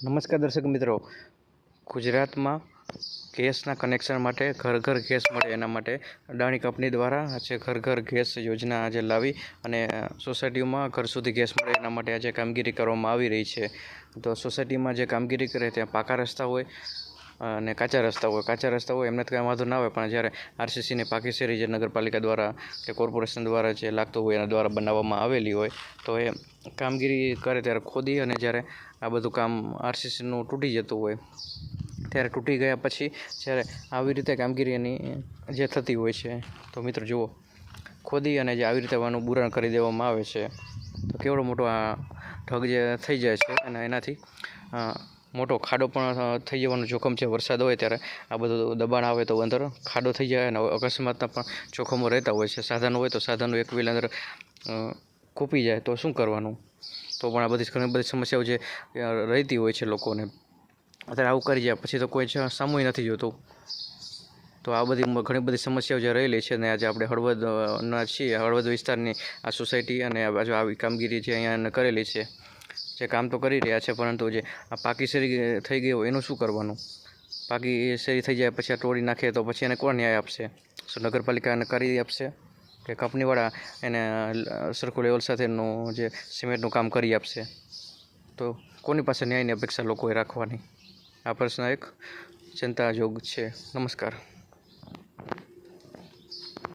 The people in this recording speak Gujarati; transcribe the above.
નમસ્કાર દર્શક મિત્રો. ગુજરાતમાં ગેસના કનેક્શન માટે ઘર ઘર ગેસ મળે એના માટે અદાણી કંપની દ્વારા આજે ઘર ઘર ગેસ યોજના આજે લાવી અને સોસાયટીઓમાં ઘર સુધી ગેસ મળે એના માટે આજે કામગીરી કરવામાં આવી રહી છે. તો સોસાયટીમાં જે કામગીરી કરે ત્યાં પાકા રસ્તા હોય અને કાચા રસ્તા હોય. કાચા રસ્તા હોય એમને તો કાંઈ વાંધો ના આવે, પણ જ્યારે આરસીસીની પાકી શેરી જે નગરપાલિકા દ્વારા કે કોર્પોરેશન દ્વારા જે લાગતું હોય એના દ્વારા બનાવવામાં આવેલી હોય, તો એ કામગીરી કરે ત્યારે ખોદી અને જ્યારે આ બધું કામ આરસીસીનું તૂટી જતું હોય, ત્યારે તૂટી ગયા પછી જ્યારે આવી રીતે કામગીરી એની જે થતી હોય છે, તો મિત્રો જુઓ, ખોદી અને જે આવી રીતે વાનું બુરાણ કરી દેવામાં આવે છે, તો કેવડો મોટો આ ઢગ જે થઈ જાય છે, અને એનાથી મોટો ખાડો પણ થઈ જવાનું જોખમ છે, વરસાદ હોય ત્યારે આ બધું દબાણ આવે તો અંદર ખાડો થઈ જાય અને અકસ્માતના પણ જોખમો રહેતા હોય છે. સાધનો હોય તો સાધનો એક વ્હીલ અંદર કૂપી જાય તો શું કરવાનું? તો પણ આ બધી ઘણી બધી સમસ્યાઓ જે રહેતી હોય છે લોકોને. અત્યારે આવું કરી જાય, પછી તો કોઈ જ સામું નથી જોતું. તો આ બધી ઘણી બધી સમસ્યાઓ જે રહેલી છે ને આજે આપણે હળવદના છીએ, હળવદ વિસ્તારની આ સોસાયટી અને આ બાજુ આવી કામગીરી જે અહીંયા કરેલી છે. જે કામ તો કરી રહ્યા છે, પરંતુ જે આ પાકી શેરી થઈ ગઈ હોય એનું શું કરવાનું? પાકી શેરી થઈ જાય પછી આ તોડી નાખે તો પછી એને કોણ ન્યાય આપશે? શું નગરપાલિકા એને કરી આપશે? કે કંપનીવાળા એને સરખું લેવલ સાથેનું જે સિમેન્ટનું કામ કરી આપશે? તો કોની પાસે ન્યાયની અપેક્ષા લોકોએ રાખવાની? આ પ્રશ્ન એક ચિંતાજોગ છે. નમસ્કાર.